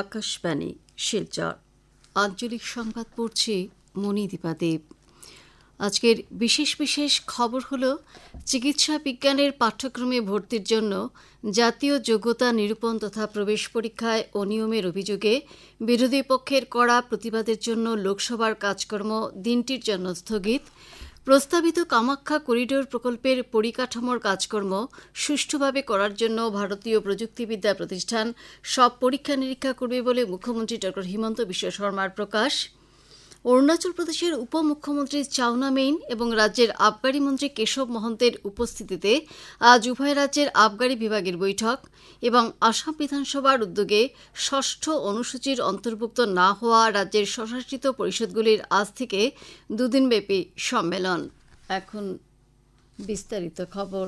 আকাশবাণী, শিলচর। আঞ্চলিক সংবাদ পড়ছি মণিদীপা দেব। আজকের বিশেষ বিশেষ খবর হল, চিকিৎসা বিজ্ঞানের পাঠ্যক্রমে ভর্তির জন্য জাতীয় যোগ্যতা নিরূপণ তথা প্রবেশ পরীক্ষায় অনিয়মের অভিযোগে বিরোধী পক্ষের কড়া প্রতিবাদের জন্য লোকসভার কাজকর্ম দিনটির জন্য স্থগিত। প্রস্তাবিত কামাখ্যা করিডোর প্রকল্পের পরিকাঠামোর কাজকর্ম সুষ্ঠুভাবে করার জন্য ভারতীয় প্রযুক্তিবিদ্যা প্রতিষ্ঠান সব পরীক্ষা নিরীক্ষা করবে বলে মুখ্যমন্ত্রী ড হিমন্ত বিশ্ব শর্মার প্রকাশ। অরুণাচল প্রদেশের উপমুখ্যমন্ত্রী চাউনা মেইন এবং রাজ্যের আবগারি মন্ত্রী কেশব মহন্তের উপস্থিতিতে আজ উভয় রাজ্যের আবগারি বিভাগের বৈঠক এবং আসাম বিধানসভার উদ্যোগে ষষ্ঠ অনুসূচির অন্তর্ভুক্ত না হওয়া রাজ্যের স্বশাসিত পরিষদগুলির আজ থেকে দুদিনব্যাপী সম্মেলন। এখন বিস্তারিত খবর।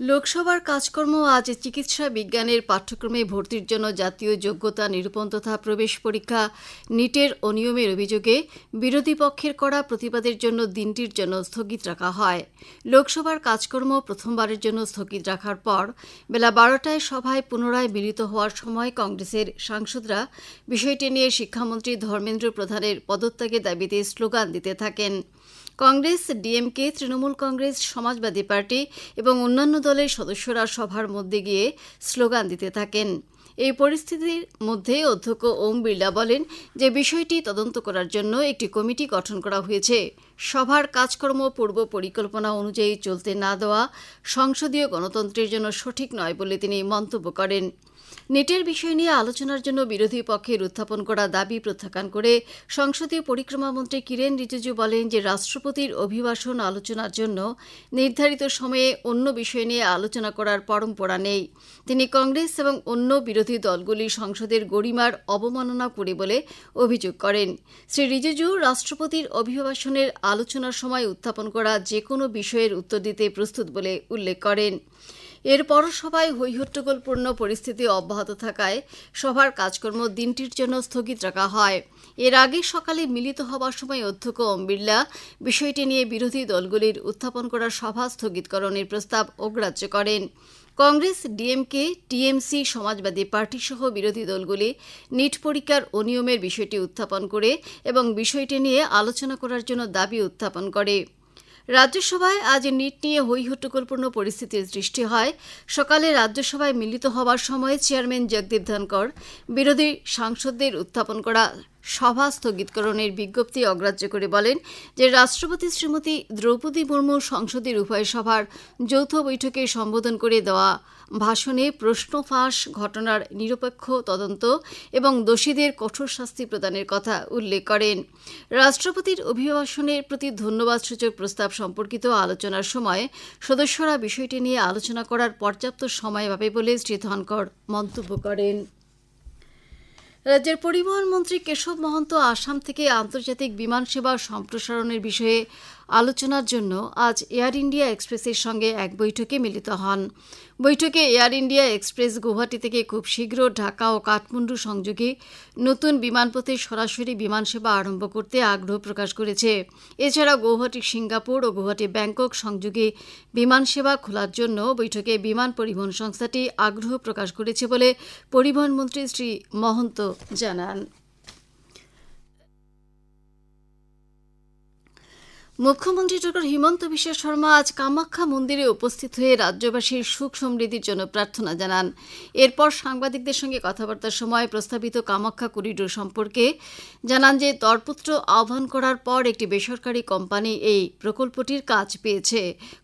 লোকসভার কাজকর্ম আজ চিকিৎসা বিজ্ঞানের পাঠ্যক্রমে ভর্তির জন্য জাতীয় যোগ্যতা নিরূপণ তথা প্রবেশ পরীক্ষা, নিটের অনিয়মের অভিযোগে বিরোধী পক্ষের করা প্রতিবাদের জন্য দিনটির জন্য স্থগিত রাখা হয়। লোকসভার কাজকর্ম প্রথমবারের জন্য স্থগিত রাখার পর বেলা বারোটায় সভায় পুনরায় মিলিত হওয়ার সময় কংগ্রেসের সাংসদরা বিষয়টি নিয়ে শিক্ষামন্ত্রী ধর্মেন্দ্র প্রধানের পদত্যাগের দাবিতে স্লোগান দিতে থাকেন। কংগ্রেস, ডিএমকে, তৃণমূল কংগ্রেস, সমাজবাদী পার্টি এবং অন্যান্য দলের সদস্যরা সভার মধ্যে গিয়ে স্লোগান দিতে থাকেন। এই পরিস্থিতির মধ্যে অধ্যক্ষ ওম বিড়লা বলেন যে, বিষয়টি তদন্ত করার জন্য একটি কমিটি গঠন করা হয়েছে। সভার কাজকর্ম পূর্ব পরিকল্পনা অনুযায়ী চলতে না দেওয়া সংসদীয় গণতন্ত্রের জন্য সঠিক নয় বলে তিনি মন্তব্য করেন। নেটের বিষয় নিয়ে আলোচনার জন্য বিরোধী পক্ষের উত্থাপন করা দাবি প্রত্যাখ্যান করে সংসদীয় পরিক্রমা মন্ত্রী কিরেন রিজিজু বলেন যে রাষ্ট্রপতির অভিভাষণ আলোচনার জন্য নির্ধারিত সময়ে অন্য বিষয় নিয়ে আলোচনা করার পরম্পরা নেই। তিনি কংগ্রেস এবং অন্য বিরোধী দলগুলি সংসদের গরিমার অবমাননা করে বলে অভিযোগ করেন। শ্রী রিজিজু রাষ্ট্রপতির অভিভাষণের আলোচনার সময় উত্থাপন করা যে কোনো বিষয়ের উত্তর দিতে প্রস্তুত বলে উল্লেখ করেন। এরপর সভায় হৈহট্টগোলপূর্ণ পরিস্থিতি অব্যাহত থাকায় সভার কাজকর্ম দিনটির জন্য স্থগিত রাখা হয়। এর আগে সকালে মিলিত হবার সময় অধ্যক্ষ ওম বিড়লা বিষয়টি নিয়ে বিরোধী দলগুলির উত্থাপন করা সভা স্থগিতকরণের প্রস্তাব অগ্রাহ্য করেন। কংগ্রেস, ডিএমকে, টিএমসি, সমাজবাদী পার্টি সহ বিরোধী দলগুলি নিট পরীক্ষার অনিয়মের বিষয়টি উত্থাপন করে এবং বিষয়টি নিয়ে আলোচনা করার জন্য দাবি উত্থাপন করে। রাজ্যসভায় আজ নিট নিয়ে হৈহট্টগোলপূর্ণ পরিস্থিতির সৃষ্টি হয়। সকালে রাজ্যসভায় মিলিত হওয়ার সময় চেয়ারম্যান জগদীপ ধনকর বিরোধী সাংসদদের উত্থাপন করা সভা স্থগিতকরণের বিজ্ঞপ্তি অগ্রাহ্য করে বলেন যে রাষ্ট্রপতি শ্রীমতী দ্রৌপদী মুর্মু সংসদের উভয় সভার যৌথ বৈঠকে সম্বোধন করে দেওয়া ভাষণে প্রশ্ন ফাঁস, ঘটনার নিরপেক্ষ তদন্ত এবং দোষীদের কঠোর শাস্তি প্রদানের কথা উল্লেখ করেন। রাষ্ট্রপতির অভিভাষণের প্রতি ধন্যবাদ সূচক প্রস্তাব সম্পর্কিত আলোচনার সময় সদস্যরা বিষয়টি নিয়ে আলোচনা করার পর্যাপ্ত সময় পাবে বলে শ্রী ধনকর মন্তব্য করেন। রাজ্যের পরিবহন মন্ত্রী কেশব মহন্ত আসাম থেকে আন্তর্জাতিক বিমান সেবা সম্প্রসারণের বিষয়ে আলোচনার জন্য আজ এয়ার ইন্ডিয়া এক্সপ্রেসের সঙ্গে এক বৈঠকে মিলিত হন। বৈঠকে এয়ার ইন্ডিয়া এক্সপ্রেস গুয়াহাটি থেকে খুব শীঘ্র ঢাকা ও কাঠমান্ডু সংযোগে নতুন বিমানপথে সরাসরি বিমান সেবা আরম্ভ করতে আগ্রহ প্রকাশ করেছে। এছাড়া গৌহাটি সিঙ্গাপুর ও গৌহাটি ব্যাংকক সংযোগে বিমান সেবা খোলার জন্য বৈঠকে বিমান পরিবহন সংস্থাটি আগ্রহ প্রকাশ করেছে বলে পরিবহন মন্ত্রী শ্রী মহন্ত জানান। মুখ্যমন্ত্রী ডক্টর হিমন্ত বিশ্ব শর্মা আজ কামাখ্যা মন্দিরে উপস্থিত হয়ে রাজ্যবাসীর সুখ সমৃদ্ধির জন্য প্রার্থনা জানান। এরপর সাংবাদিকদের সঙ্গে কথাবার্তার সময় প্রস্তাবিত কামাখ্যা করিডোর সম্পর্কে জানান যে, দরপত্র আহ্বান করার পর একটি বেসরকারি কোম্পানি এই প্রকল্পটির কাজ পেয়েছে।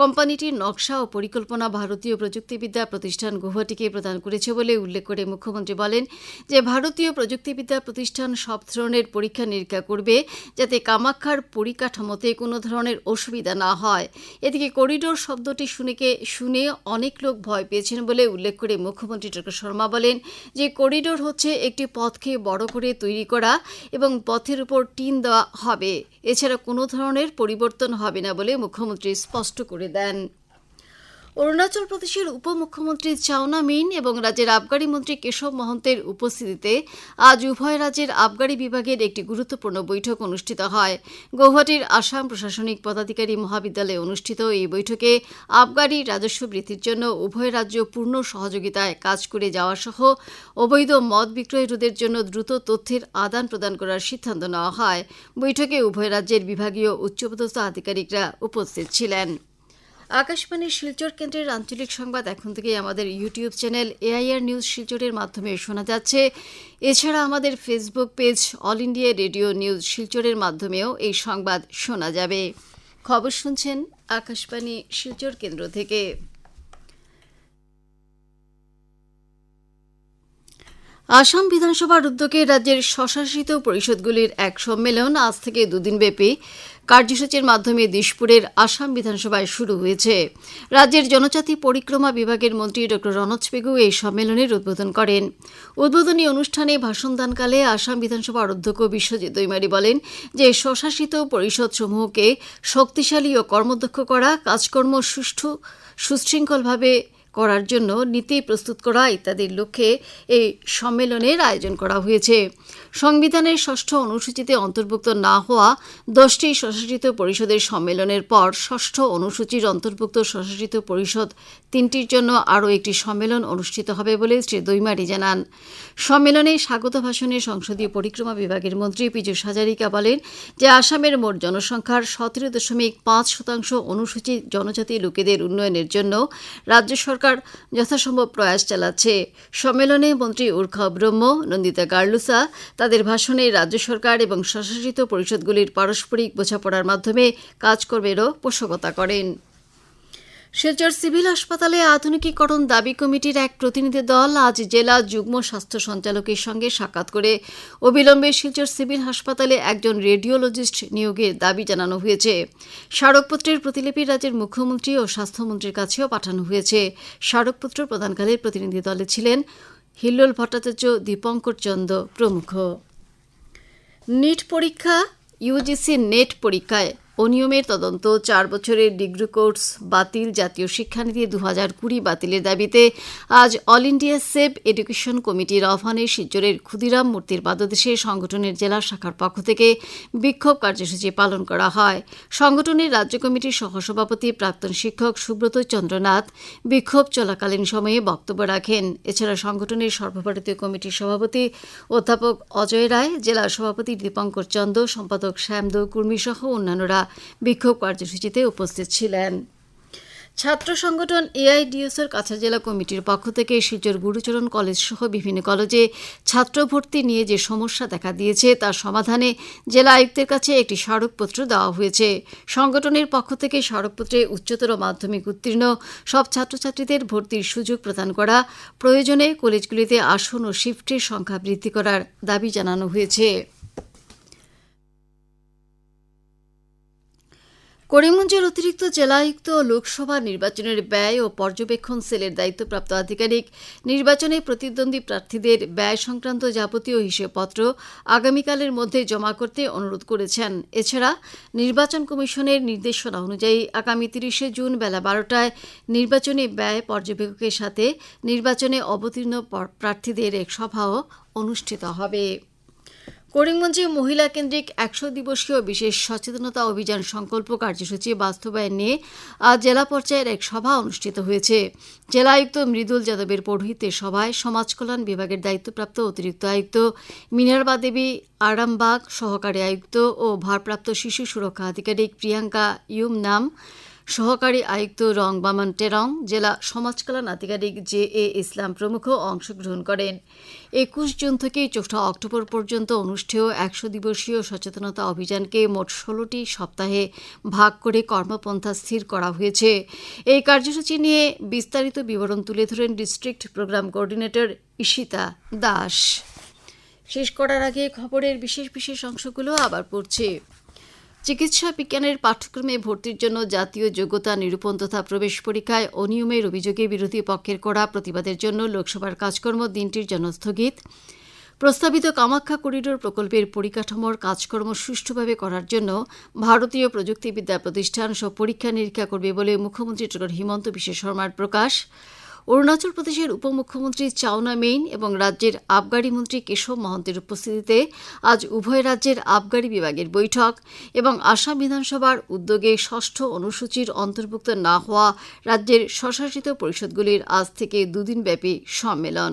কোম্পানিটির নকশা ও পরিকল্পনা ভারতীয় প্রযুক্তিবিদ্যা প্রতিষ্ঠান গুয়াহাটিকে প্রদান করেছে বলে উল্লেখ করে মুখ্যমন্ত্রী বলেন যে, ভারতীয় প্রযুক্তিবিদ্যা প্রতিষ্ঠান সব ধরনের পরীক্ষা নিরীক্ষা করবে যাতে কামাখ্যার পরিকাঠামোতে কোনো ধরনের অসুবিধা না হয়। এদিকে করিডোর শব্দটি শুনেকে শুনে অনেক লোক ভয় পেয়েছেন বলে উল্লেখ করে মুখ্যমন্ত্রী ডক্টর শর্মা বলেন যে করিডোর হচ্ছে একটি পথকে বড় করে তৈরি করা এবং পথের উপর টিন দেওয়া হবে। এছাড়া কোনো ধরনের পরিবর্তন হবে না বলে মুখ্যমন্ত্রী স্পষ্ট করে দেন। অরুণাচল প্রদেশের উপমুখ্যমন্ত্রী চাওনা মিন এবং রাজ্যের আবগারি মন্ত্রী কেশব মহন্তের উপস্থিতিতে আজ উভয় রাজ্যের আবগারি বিভাগের একটি গুরুত্বপূর্ণ বৈঠক অনুষ্ঠিত হয়। গৌহাটির আসাম প্রশাসনিক পদাধিকারী মহাবিদ্যালয়ে অনুষ্ঠিত এই বৈঠকে আবগারি রাজস্ব বৃদ্ধির জন্য উভয় রাজ্য পূর্ণ সহযোগিতায় কাজ করে যাওয়া সহ অবৈধ মদ বিক্রয় রোধের জন্য দ্রুত তথ্যের আদান প্রদান করার সিদ্ধান্ত নেওয়া হয়। বৈঠকে উভয় রাজ্যের বিভাগীয় উচ্চপদস্থ আধিকারিকরা উপস্থিত ছিলেন। আকাশবাণীর শিলচর কেন্দ্রের আঞ্চলিক সংবাদ এখন থেকে আমাদের ইউটিউব চ্যানেল এআইআর নিউজ শিলচরের মাধ্যমে শোনা যাচ্ছে। এছাড়া আমাদের Facebook page All India Radio News শিলচরের মাধ্যমেও এই সংবাদ শোনা যাবে। খবর শুনছেন আকাশবাণী শিলচর কেন্দ্র থেকে। আসাম বিধানসভার উদ্যোগে রাজ্যের স্বশাসিত পরিষদগুলির এক সম্মেলন আজ থেকে দুদিন ব্যাপী কার্যসূচির মাধ্যমে দিশপুরের আসাম বিধানসভায় শুরু হয়েছে। রাজ্যের জনজাতি পরিক্রমা বিভাগের মন্ত্রী ড. রনজ পেগু এই সম্মেলনের উদ্বোধন করেন। উদ্বোধনী অনুষ্ঠানে ভাষণদানকালে আসাম বিধানসভার অধ্যক্ষ বিশ্বজিৎ দৈমারি বলেন যে, স্বশাসিত পরিষদসমূহকে শক্তিশালী ও কর্মদক্ষ করা, কাজকর্ম সুষ্ঠু, সুশৃঙ্খলভাবে করার জন্য নীতি প্রস্তুত করা ইত্যাদির লক্ষ্যে এই সম্মেলনের আয়োজন করা হয়েছে। সংবিধানের ষষ্ঠ অনুসূচিতে অন্তর্ভুক্ত না হওয়া দশটি স্বশাসিত পরিষদের সম্মেলনের পর ষষ্ঠ অনুসূচির অন্তর্ভুক্ত স্বশাসিত পরিষদ তিনটির জন্য আরও একটি সম্মেলন অনুষ্ঠিত হবে বলে শ্রী দৈমারি জানান। সম্মেলনে স্বাগত ভাষণে সংসদীয় পরিক্রমা বিভাগের মন্ত্রী পীযূষ হাজারিকা বলেন যে আসামের মোট জনসংখ্যার সতেরো দশমিক পাঁচ শতাংশ অনুসূচিত জনজাতি লোকেদের উন্নয়নের জন্য রাজ্য সরকার যথাসম্ভব প্রয়াস চালাচ্ছে। সম্মেলনে মন্ত্রী উর্খা ব্রহ্ম, নন্দিতা গার্লুসা, তাদের ভাষণে রাজ্য সরকার এবং স্বশাসিত পরিষদগুলির পারস্পরিক বোঝাপড়ার মাধ্যমে কাজ করবেরও পোষকতা করেন। শিলচর সিভিল হাসপাতালে আধুনিকীকরণ দাবি কমিটির এক প্রতিনিধি দল আজ জেলা যুগ্ম স্বাস্থ্য সঞ্চালকের সঙ্গে সাক্ষাৎ করে। অবিলম্বে শিলচর সিভিল হাসপাতালে একজন রেডিওলজিস্ট নিয়োগের দাবি জানানো হয়েছে। স্মারকপত্রের প্রতিলিপি রাজ্যের মুখ্যমন্ত্রী ও স্বাস্থ্যমন্ত্রীর কাছেও পাঠানো হয়েছে। স্মারকপত্র প্রদানকালে প্রতিনিধি দলে ছিলেন হিল্লোল ভট্টাচার্য, দীপঙ্কর চন্দ প্রমুখ। নিট পরীক্ষা, ইউজিসি নেট পরীক্ষায় অনিয়মের তদন্ত, চার বছরের ডিগ্রি কোর্স বাতিল জাতীয় শিক্ষানীতি দু হাজার কুড়ি বাতিলের দাবিতে আজ অল ইন্ডিয়া সেভ এডুকেশন কমিটির আহ্বানে শিলচরের ক্ষুদিরাম মূর্তির পাদদেশে সংগঠনের জেলা শাখার পক্ষ থেকে বিক্ষোভ কার্যসূচি পালন করা হয়। সংগঠনের রাজ্য কমিটির সহসভাপতি প্রাক্তন শিক্ষক সুব্রত চন্দ্রনাথ বিক্ষোভ চলাকালীন সময়ে বক্তব্য রাখেন। এছাড়া সংগঠনের সর্বভারতীয় কমিটির সভাপতি অধ্যাপক অজয় রায়, জেলা সভাপতি দীপঙ্কর চন্দ, সম্পাদক শ্যামদৌ কুর্মী সহ অন্যান্যরা বিক্ষোভ কার্যসূচিতে উপস্থিত ছিলেন। ছাত্র সংগঠন এআইডিএসের কাছাড় জেলা কমিটির পক্ষ থেকে শিলচর গুরুচরণ কলেজ সহ বিভিন্ন কলেজে ছাত্র ভর্তি নিয়ে যে সমস্যা দেখা দিয়েছে, তার সমাধানে জেলা আয়ুক্তের কাছে একটি স্মারকপত্র দেওয়া হয়েছে। সংগঠনের পক্ষ থেকে স্মারকপত্রে উচ্চতর মাধ্যমিক উত্তীর্ণ, সব ছাত্রছাত্রীদের ভর্তির সুযোগ প্রদান করা, প্রয়োজনে কলেজগুলিতে আসন ও শিফটের সংখ্যা বৃদ্ধি করার দাবি জানানো হয়েছে। করিমগঞ্জের অতিরিক্ত জেলায়ুক্ত লোকসভা নির্বাচনের ব্যয় ও পর্যবেক্ষণ সেলের দায়িত্বপ্রাপ্ত আধিকারিক নির্বাচনে প্রতিদ্বন্দ্বী প্রার্থীদের ব্যয় সংক্রান্ত যাবতীয় হিসেবপত্র আগামীকালের মধ্যে জমা করতে অনুরোধ করেছেন। এছাড়া নির্বাচন কমিশনের নির্দেশনা অনুযায়ী আগামী তিরিশে জুন বেলা বারোটায় নির্বাচনী ব্যয় পর্যবেক্ষকের সাথে নির্বাচনে অবতীর্ণ প্রার্থীদের এক সভাও অনুষ্ঠিত হবে। করিমগঞ্জে মহিলা কেন্দ্রিক একশো দিবসীয় বিশেষ সচেতনতা অভিযান সংকল্প কার্যসূচি বাস্তবায়ন নিয়ে আজ জেলা পর্যায়ের এক সভা অনুষ্ঠিত হয়েছে। জেলা আয়ুক্ত মৃদুল যাদবের পৌরোহিত্যের সভায় সমাজ কল্যাণ বিভাগের দায়িত্বপ্রাপ্ত অতিরিক্ত আয়ুক্ত, মিনারবা দেবী আরামবাগ সহকারী আয়ুক্ত ও ভারপ্রাপ্ত শিশু সুরক্ষা আধিকারিক প্রিয়াঙ্কা ইউম নাম সহকারী আয়ুক্ত রং বামন টেরং জেলা সমাজ কল্যাণ আধিকারিক জে এ ইসলাম প্রমুখ অংশগ্রহণ করেন। একুশ জুন থেকে চৌঠা অক্টোবর পর্যন্ত অনুষ্ঠেয় একশো দিবসীয় সচেতনতা অভিযানকে মোট ষোলোটি সপ্তাহে ভাগ করে কর্মপন্থা স্থির করা হয়েছে। এই কার্যসূচি নিয়ে বিস্তারিত বিবরণ তুলে ধরেন district program coordinator Ishita Das. শেষ করার আগে খবরের বিশেষ বিশেষ অংশগুলো আবার পড়ছে। চিকিৎসা বিজ্ঞানের পাঠ্যক্রমে ভর্তির জন্য জাতীয় যোগ্যতা, নিরূপণ তথা প্রবেশ পরীক্ষায় অনিয়মের অভিযোগে বিরোধী পক্ষের করা প্রতিবাদের জন্য লোকসভার কাজকর্ম দিনটির জন্য স্থগিত প্রস্তাবিত কামাখ্যা করিডোর প্রকল্পের পরিকাঠামোর কাজকর্ম সুষ্ঠুভাবে করার জন্য ভারতীয় প্রযুক্তিবিদ্যা প্রতিষ্ঠান সব পরীক্ষা নিরীক্ষা করবে বলে মুখ্যমন্ত্রী ডক্টর হিমন্ত বিশ্ব শর্মার প্রকাশ। অরুণাচল প্রদেশের উপমুখ্যমন্ত্রী চাওনা মেইন এবং রাজ্যের আবগারি মন্ত্রী কেশব মহন্তের উপস্থিতিতে আজ উভয় রাজ্যের আবগারি বিভাগের বৈঠক এবং আসাম বিধানসভার উদ্যোগে ষষ্ঠ অনুসূচির অন্তর্ভুক্ত না হওয়া রাজ্যের স্বশাসিত পরিষদগুলির আজ থেকে দুদিনব্যাপী সম্মেলন।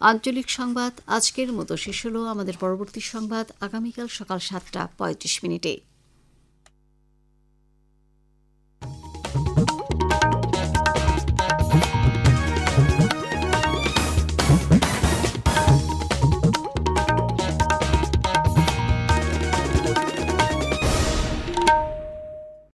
আঞ্চলিক সংবাদ, আজকের মতো শেষ হল আমাদের পরবর্তী সংবাদ। আগামীকাল সকাল সাতটা পঁয়ত্রিশ মিনিটে।